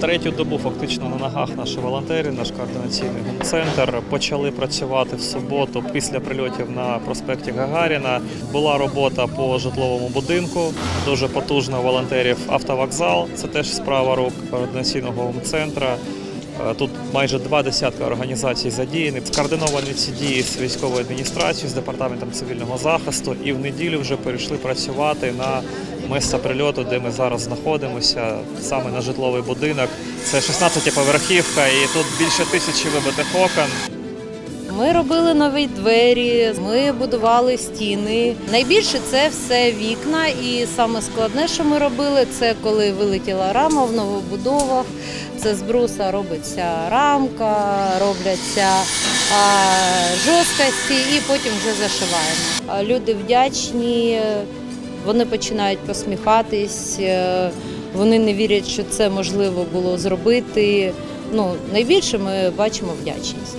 Третю добу фактично на ногах наші волонтери, наш координаційний центр почали працювати в суботу після прильотів на проспекті Гагаріна. Була робота по житловому будинку. Дуже потужно волонтерів автовокзал. Це теж справа рук координаційного центру. Е, Тут майже два десятка організацій задіяні. Скоординовані ці дії з військовою адміністрацією, з департаментом цивільного захисту, і в неділю вже перейшли працювати на місце прильоту, де ми зараз знаходимося, саме на житловий будинок. Це 16-поверхівка, і тут більше тисячі вибитих окон. Ми робили нові двері, ми будували стіни. Найбільше це все вікна, і саме складне, що ми робили, це коли вилетіла рама в новобудовах. Це з бруса робиться рамка, робляться жорсткості і потім вже зашиваємо. Люди вдячні, вони починають посміхатись, е, вони не вірять, що це можливо було зробити. Ну, найбільше ми бачимо вдячність.